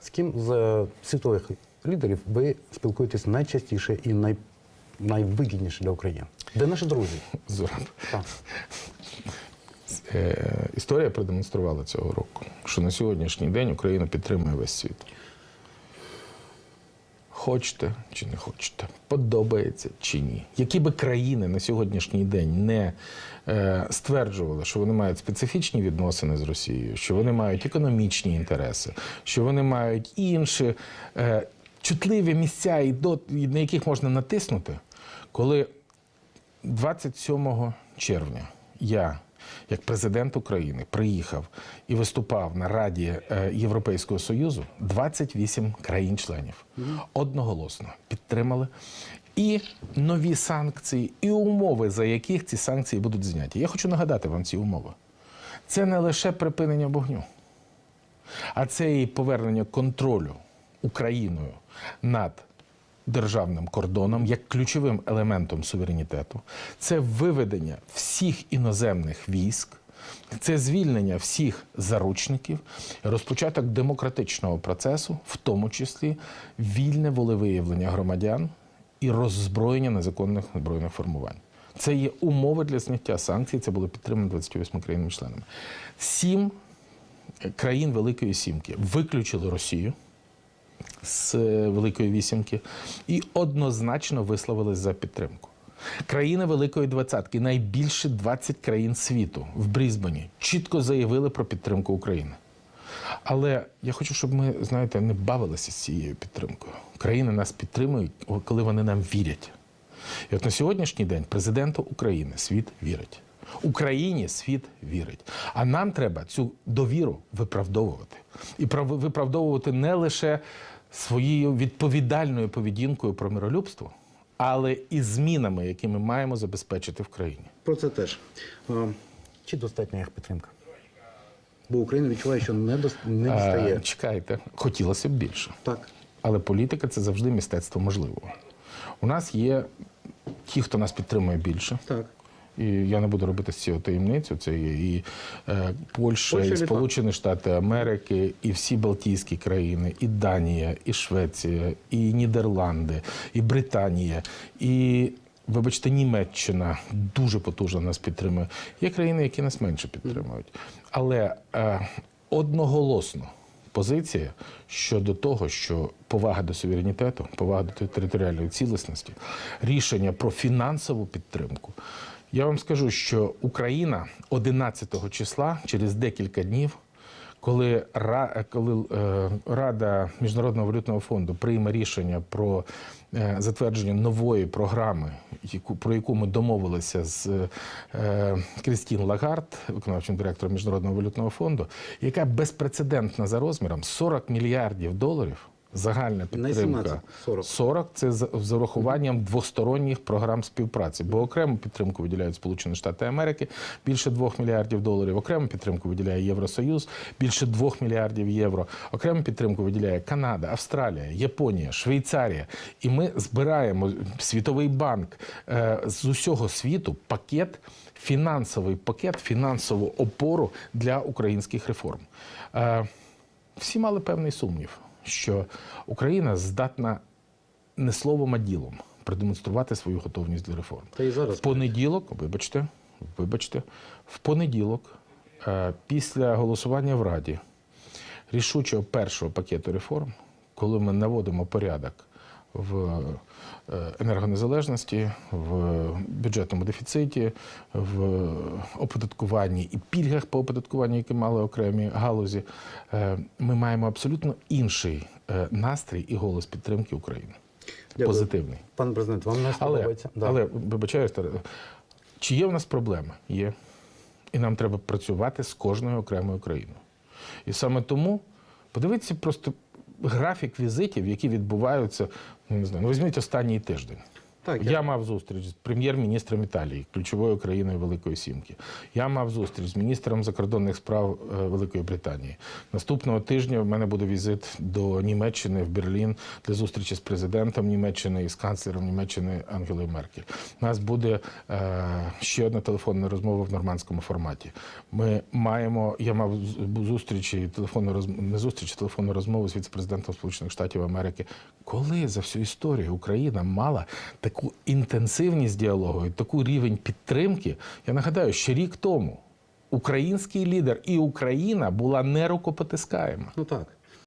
З ким з е, світових лідерів ви спілкуєтесь найчастіше і най, найвигідніше для України? Де наші друзі? Зураб. Так. Е, історія продемонструвала цього року, що на сьогоднішній день Україна підтримує весь світ. Хочете чи не хочете, подобається чи ні. Які би країни на сьогоднішній день не е, стверджували, що вони мають специфічні відносини з Росією, що вони мають економічні інтереси, що вони мають інші е, чутливі місця, і до, на яких можна натиснути, коли 27 червня я, як президент України, приїхав і виступав на Раді е, Європейського Союзу. 28 країн-членів одноголосно підтримали і нові санкції, і умови, за яких ці санкції будуть зняті. Я хочу нагадати вам ці умови. Це не лише припинення вогню, а це і повернення контролю Україною над державним кордоном як ключовим елементом суверенітету. Це виведення всіх іноземних військ. Це звільнення всіх заручників, розпочаток демократичного процесу, в тому числі вільне волевиявлення громадян і роззброєння незаконних збройних формувань. Це є умови для зняття санкцій. Це було підтримано 28 країнами-членами. Сім країн Великої Сімки виключили Росію з е, Великої Вісімки і однозначно висловились за підтримку. Країни Великої Двадцятки, найбільше 20 країн світу в Брізбені, чітко заявили про підтримку України. Але я хочу, щоб ми, знаєте, не бавилися з цією підтримкою. Країни нас підтримують, коли вони нам вірять. І от на сьогоднішній день президенту України світ вірить. Україні світ вірить. А нам треба цю довіру виправдовувати. І прав- виправдовувати не лише своєю відповідальною поведінкою про миролюбство, але і змінами, які ми маємо забезпечити в країні. Про це теж. А, Чи достатня їх підтримка? Бо Україна відчуває, що не, дос- не дістає. Е, чекайте, хотілося б більше. Так. Але політика це завжди мистецтво можливого. У нас є ті, хто нас підтримує більше. Так. І я не буду робити з цього таємницю. Це є і е, Польща, Польща, і. Сполучені Штати Америки, і всі Балтійські країни, і Данія, і Швеція, і Нідерланди, і Британія, і. Вибачте, Німеччина дуже потужно нас підтримує. Є країни, які нас менше підтримують. Але е, одноголосно позиція щодо того, що повага до суверенітету, повага до територіальної цілісності, рішення про фінансову підтримку. Я вам скажу, що Україна 11 числа, через декілька днів, коли, коли е, Рада Міжнародного валютного фонду прийме рішення про е, затвердження нової програми, про яку ми домовилися з е, Крістін Лагард, виконавчим директором Міжнародного валютного фонду, яка безпрецедентна за розміром 40 мільярдів доларів. Загальна підтримка 40. 40 – це з з урахуванням двосторонніх програм співпраці. Бо окрему підтримку виділяють Сполучені Штати Америки більше 2 мільярдів доларів. Окрему підтримку виділяє Євросоюз більше 2 мільярдів євро. Окрему підтримку виділяє Канада, Австралія, Японія, Швейцарія. І ми збираємо Світовий банк е, з усього світу пакет. Фінансовий пакет, фінансову опору для українських реформ. Е, всі мали певний сумнів, що Україна здатна не словом, а ділом продемонструвати свою готовність до реформ. Та і зараз. В понеділок, вибачте, вибачте, в понеділок, е, після голосування в Раді рішучого першого пакету реформ, коли ми наводимо порядок в е, енергонезалежності, в бюджетному дефіциті, в оподаткуванні і пільгах по оподаткуванню, які мали окремі галузі, е, ми маємо абсолютно інший е, настрій і голос підтримки України. Дякую. Позитивний. Пан президент, вам не Але, сподобається? Да. але вибачаюсь, Таре, чи є в нас проблеми? Є. І нам треба працювати з кожною окремою країною. І саме тому подивіться просто графік візитів, які відбуваються. Ну, не знаю, ну візьміть останній тиждень. Так, я... я- мав зустріч з прем'єр-міністром Італії, ключовою країною Великої Сімки. Я мав зустріч з міністром закордонних справ е, Великої Британії. Наступного тижня в мене буде візит до Німеччини в Берлін для зустрічі з президентом Німеччини і з канцлером Німеччини Ангелою Меркель. У нас буде е, ще одна телефонна розмова в нормандському форматі. Ми маємо. Я мав зустрічі телефонну розмову, не зустріч, а телефонну розмову з віце-президентом Сполучених Штатів Америки. Коли за всю історію Україна мала таку інтенсивність діалогу і таку рівень підтримки, я нагадаю, що рік тому український лідер і Україна була нерукопотискаєма. Ну так.